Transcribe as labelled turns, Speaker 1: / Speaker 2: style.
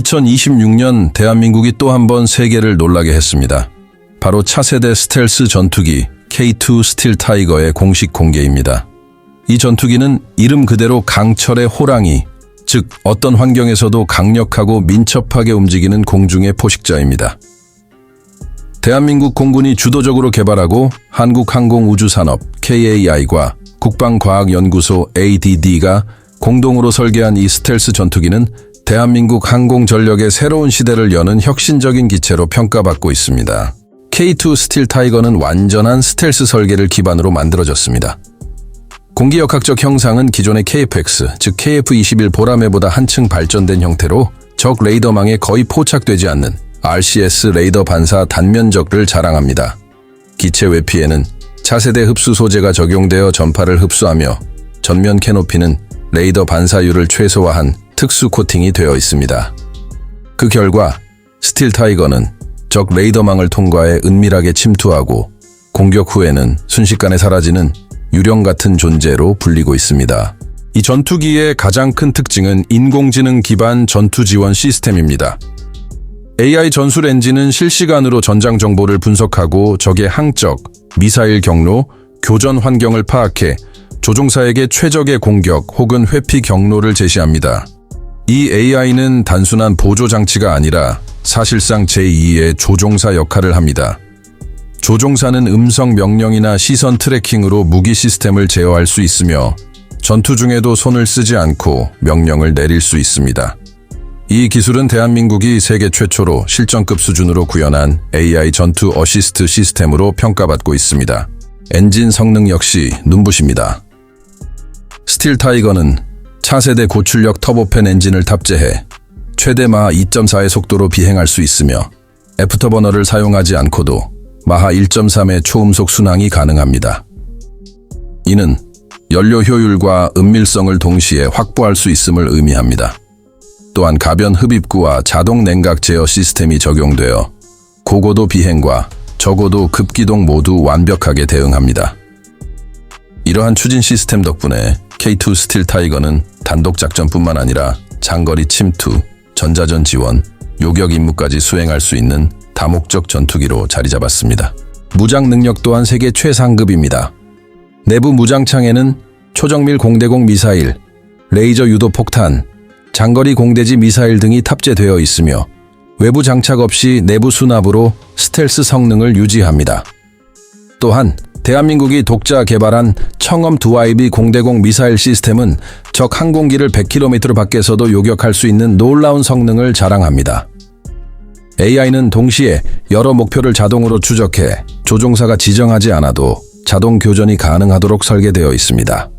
Speaker 1: 2026년 대한민국이 또 한 번 세계를 놀라게 했습니다. 바로 차세대 스텔스 전투기 K2 스틸 타이거의 공식 공개입니다. 이 전투기는 이름 그대로 강철의 호랑이, 즉 어떤 환경에서도 강력하고 민첩하게 움직이는 공중의 포식자입니다. 대한민국 공군이 주도적으로 개발하고 한국항공우주산업 KAI과 국방과학연구소 ADD가 공동으로 설계한 이 스텔스 전투기는 대한민국 항공전력의 새로운 시대를 여는 혁신적인 기체로 평가받고 있습니다. K2 스틸 타이거는 완전한 스텔스 설계를 기반으로 만들어졌습니다. 공기역학적 형상은 기존의 KFX, 즉 KF-21 보라매보다 한층 발전된 형태로 적 레이더망에 거의 포착되지 않는 RCS 레이더 반사 단면적을 자랑합니다. 기체 외피에는 차세대 흡수 소재가 적용되어 전파를 흡수하며 전면 캐노피는 레이더 반사율을 최소화한 특수 코팅이 되어 있습니다. 그 결과 스틸 타이거는 적 레이더망을 통과해 은밀하게 침투하고 공격 후에는 순식간에 사라지는 유령 같은 존재로 불리고 있습니다. 이 전투기의 가장 큰 특징은 인공지능 기반 전투 지원 시스템입니다. AI 전술 엔진은 실시간으로 전장 정보를 분석하고 적의 항적, 미사일 경로, 교전 환경을 파악해 조종사에게 최적의 공격 혹은 회피 경로를 제시합니다. 이 AI는 단순한 보조 장치가 아니라 사실상 제2의 조종사 역할을 합니다. 조종사는 음성 명령이나 시선 트래킹으로 무기 시스템을 제어할 수 있으며 전투 중에도 손을 쓰지 않고 명령을 내릴 수 있습니다. 이 기술은 대한민국이 세계 최초로 실전급 수준으로 구현한 AI 전투 어시스트 시스템으로 평가받고 있습니다. 엔진 성능 역시 눈부십니다. 스틸 타이거는 차세대 고출력 터보팬 엔진을 탑재해 최대 마하 2.4의 속도로 비행할 수 있으며 애프터버너를 사용하지 않고도 마하 1.3의 초음속 순항이 가능합니다. 이는 연료 효율과 은밀성을 동시에 확보할 수 있음을 의미합니다. 또한 가변 흡입구와 자동 냉각 제어 시스템이 적용되어 고고도 비행과 저고도 급기동 모두 완벽하게 대응합니다. 이러한 추진 시스템 덕분에 K2 스틸 타이거는 단독 작전뿐만 아니라 장거리 침투, 전자전 지원, 요격 임무까지 수행할 수 있는 다목적 전투기로 자리 잡았습니다. 무장 능력 또한 세계 최상급입니다. 내부 무장창에는 초정밀 공대공 미사일, 레이저 유도 폭탄, 장거리 공대지 미사일 등이 탑재되어 있으며 외부 장착 없이 내부 수납으로 스텔스 성능을 유지합니다. 또한 대한민국이 독자 개발한 청엄 2IB 공대공 미사일 시스템은 적 항공기를 100km 밖에서도 요격할 수 있는 놀라운 성능을 자랑합니다. AI는 동시에 여러 목표를 자동으로 추적해 조종사가 지정하지 않아도 자동 교전이 가능하도록 설계되어 있습니다.